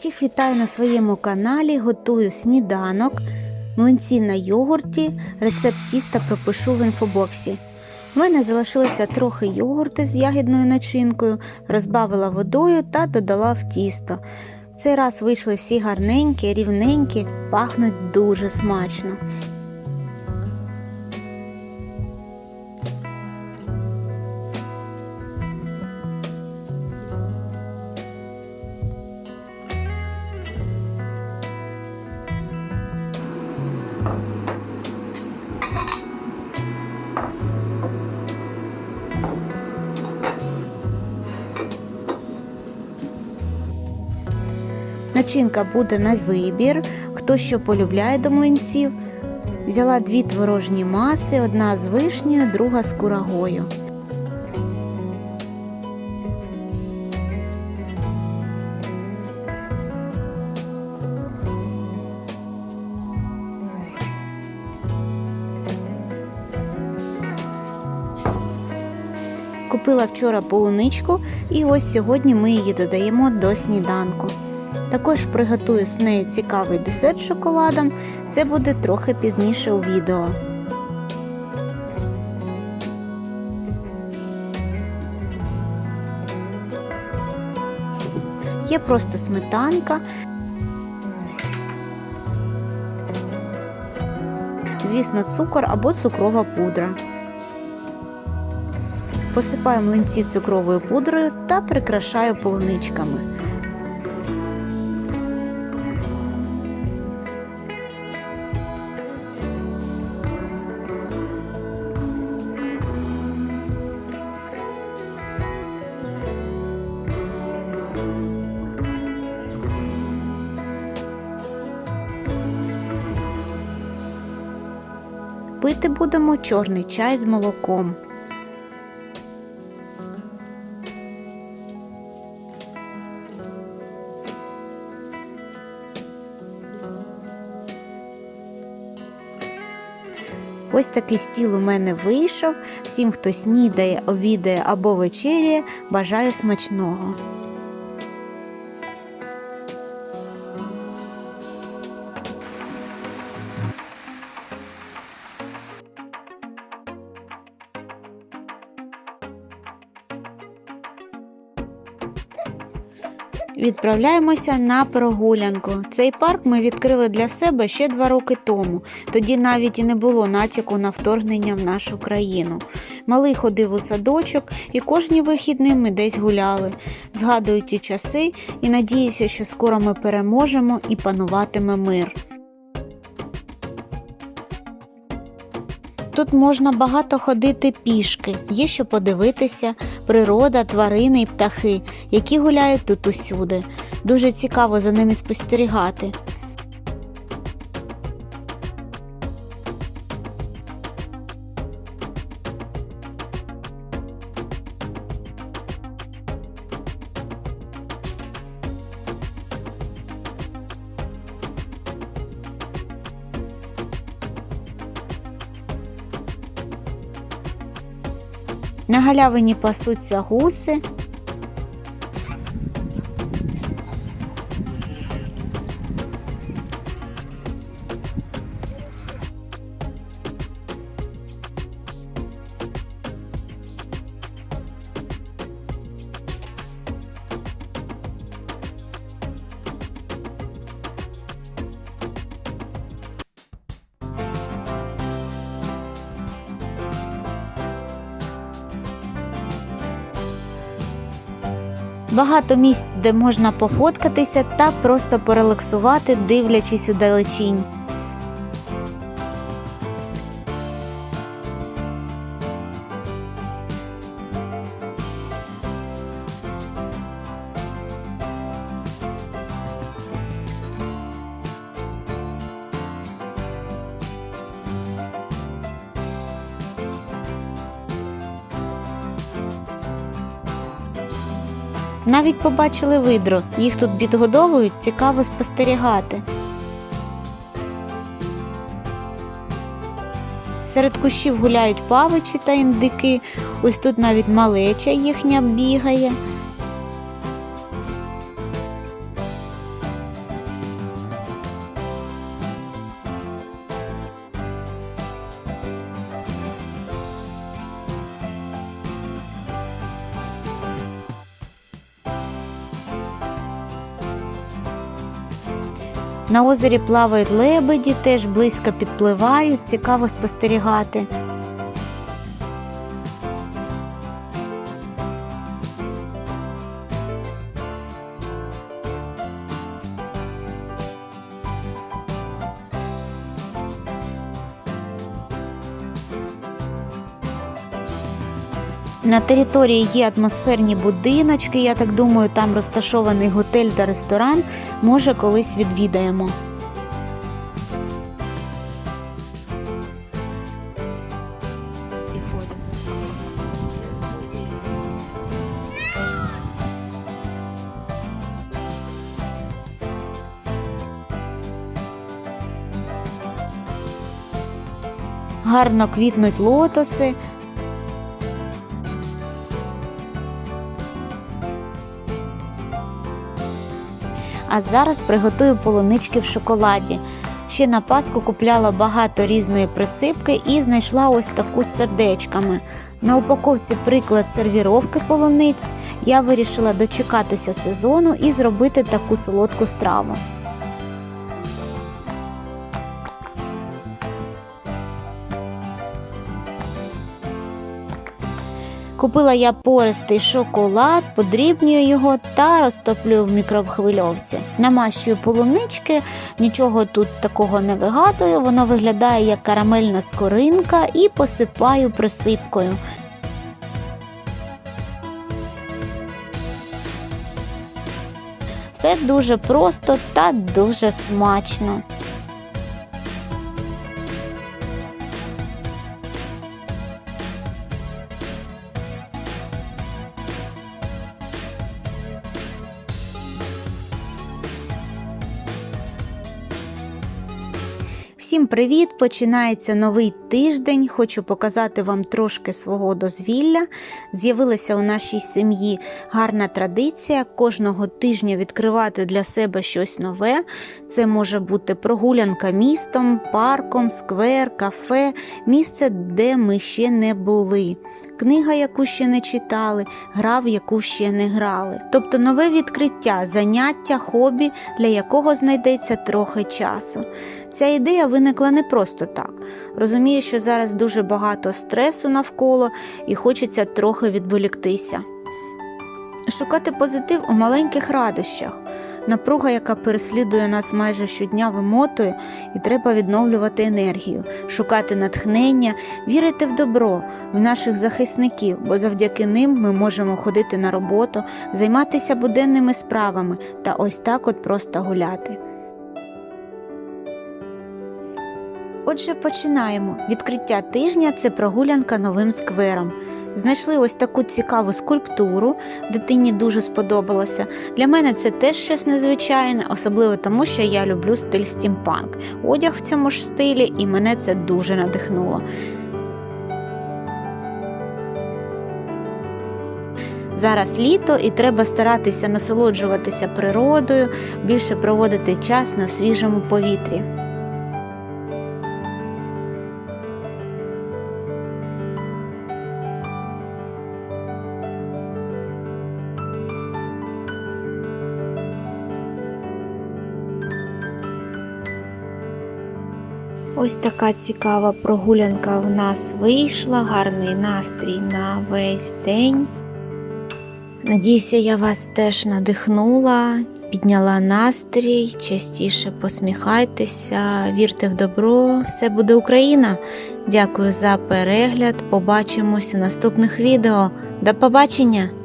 Всіх вітаю на своєму каналі. Готую сніданок, млинці на йогурті. Рецепт тіста пропишу в інфобоксі. У мене залишилося трохи йогурту з ягідною начинкою, розбавила водою та додала в тісто. В цей раз вийшли всі гарненькі, рівненькі, пахнуть дуже смачно. Начинка буде на вибір, хто що полюбляє до млинців. Взяла дві творожні маси, одна з вишнею, друга з курагою. Купила вчора полуничку і ось сьогодні ми її додаємо до сніданку. Також приготую з нею цікавий десерт з шоколадом. Це буде трохи пізніше у відео. Є просто сметанка. Звісно, цукор або цукрова пудра. Посипаю млинці цукровою пудрою та прикрашаю полуничками. Пити будемо чорний чай з молоком. Ось такий стіл у мене вийшов. Всім, хто снідає, обідає або вечеряє, бажаю смачного. Відправляємося на прогулянку. Цей парк ми відкрили для себе ще два роки тому. Тоді навіть і не було натяку на вторгнення в нашу країну. Малий ходив у садочок, і кожні вихідні ми десь гуляли. Згадую ті часи і надіюся, що скоро ми переможемо і пануватиме мир. Тут можна багато ходити пішки, є що подивитися, природа, тварини і птахи, які гуляють тут усюди. Дуже цікаво за ними спостерігати. На галявині пасуться гуси. Багато місць, де можна пофоткатися та просто порелаксувати, дивлячись у далечінь. Навіть побачили видру, їх тут підгодовують, цікаво спостерігати. Серед кущів гуляють павичі та індики, ось тут навіть малеча їхня бігає. На озері плавають лебеді, теж близько підпливають, цікаво спостерігати. На території є атмосферні будиночки, я так думаю, там розташований готель та ресторан. Може, колись відвідаємо. Гарно квітнуть лотоси, А зараз приготую полунички в шоколаді. Ще на Пасху купляла багато різної присипки і знайшла ось таку з сердечками. На упаковці приклад сервіровки полуниць. Я вирішила дочекатися сезону і зробити таку солодку страву. Купила я пористий шоколад, подрібнюю його та розтоплюю в мікрохвильовці. Намащую полунички, нічого тут такого не вигадую, воно виглядає як карамельна скоринка і посипаю присипкою. Все дуже просто та дуже смачно. Всім привіт! Починається новий тиждень. Хочу показати вам трошки свого дозвілля. З'явилася у нашій сім'ї гарна традиція кожного тижня відкривати для себе щось нове. Це може бути прогулянка містом, парком, сквер, кафе, місце, де ми ще не були. Книга, яку ще не читали, гра, в яку ще не грали. Тобто нове відкриття, заняття, хобі, для якого знайдеться трохи часу. Ця ідея виникла не просто так. Розумію, що зараз дуже багато стресу навколо і хочеться трохи відволіктися. Шукати позитив у маленьких радощах. Напруга, яка переслідує нас майже щодня, вимотує, і треба відновлювати енергію, шукати натхнення, вірити в добро, в наших захисників, бо завдяки ним ми можемо ходити на роботу, займатися буденними справами та ось так от просто гуляти. Отже, починаємо. Відкриття тижня це прогулянка новим сквером. Знайшли ось таку цікаву скульптуру, дитині дуже сподобалося. Для мене це теж щось незвичайне, особливо тому, що я люблю стиль стімпанк. Одяг в цьому ж стилі, і мене це дуже надихнуло. Зараз літо і треба старатися насолоджуватися природою, більше проводити час на свіжому повітрі. Ось така цікава прогулянка в нас вийшла, гарний настрій на весь день. Надіюся, я вас теж надихнула, підняла настрій, частіше посміхайтеся, вірте в добро, все буде Україна. Дякую за перегляд. Побачимось у наступних відео. До побачення!